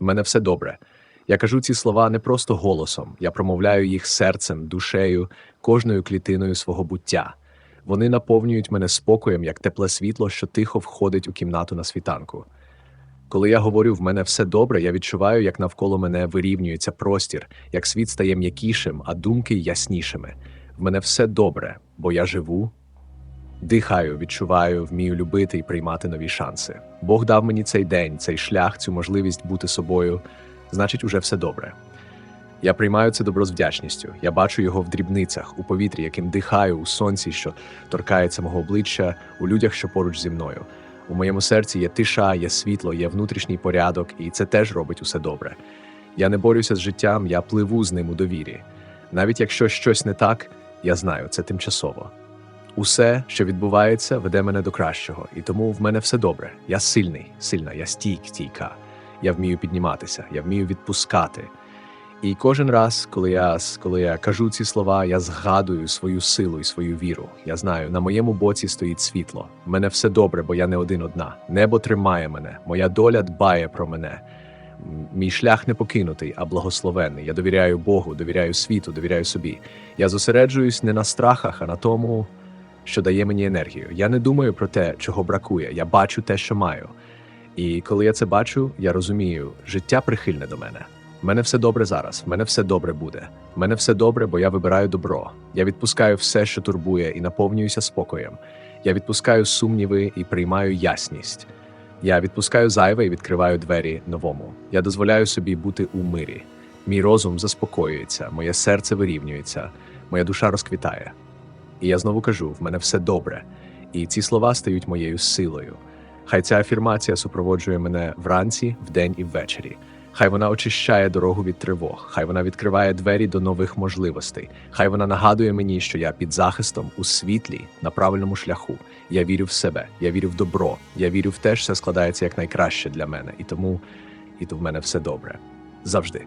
В мене все добре. Я кажу ці слова не просто голосом, я промовляю їх серцем, душею, кожною клітиною свого буття. Вони наповнюють мене спокоєм, як тепле світло, що тихо входить у кімнату на світанку. Коли я говорю в мене все добре, я відчуваю, як навколо мене вирівнюється простір, як світ стає м'якішим, а думки яснішими. В мене все добре, бо я живу, дихаю, відчуваю, вмію любити і приймати нові шанси. Бог дав мені цей день, цей шлях, цю можливість бути собою, значить, уже все добре. Я приймаю це добро з вдячністю. Я бачу його в дрібницях, у повітрі, яким дихаю, у сонці, що торкається мого обличчя, у людях, що поруч зі мною. У моєму серці є тиша, є світло, є внутрішній порядок, і це теж робить усе добре. Я не борюся з життям, я пливу з ним у довірі. Навіть якщо щось не так, я знаю, це тимчасово. Усе, що відбувається, веде мене до кращого, і тому в мене все добре. Я сильний, сильна, я стійк, стійка. Я вмію підніматися, я вмію відпускати. І кожен раз, коли я, коли я кажу ці слова, я згадую свою силу і свою віру. Я знаю, на моєму боці стоїть світло. В мене все добре, бо я не один одна. Небо тримає мене, моя доля дбає про мене. Мій шлях не покинутий, а благословенний. Я довіряю Богу, довіряю світу, довіряю собі. Я зосереджуюсь не на страхах, а на тому, що дає мені енергію. Я не думаю про те, чого бракує. Я бачу те, що маю. І коли я це бачу, я розумію, життя прихильне до мене. В мене все добре зараз, в мене все добре буде. В мене все добре, бо я вибираю добро. Я відпускаю все, що турбує, і наповнююся спокоєм. Я відпускаю сумніви і приймаю ясність. Я відпускаю зайве і відкриваю двері новому. Я дозволяю собі бути у мирі. Мій розум заспокоюється, моє серце вирівнюється, моя душа розквітає. І я знову кажу: в мене все добре. І ці слова стають моєю силою. Хай ця афірмація супроводжує мене вранці, вдень і ввечері. Хай вона очищає дорогу від тривог, хай вона відкриває двері до нових можливостей. Хай вона нагадує мені, що я під захистом у світлі на правильному шляху. Я вірю в себе, я вірю в добро, я вірю в те, що все складається як найкраще для мене, і тому і то в мене все добре завжди.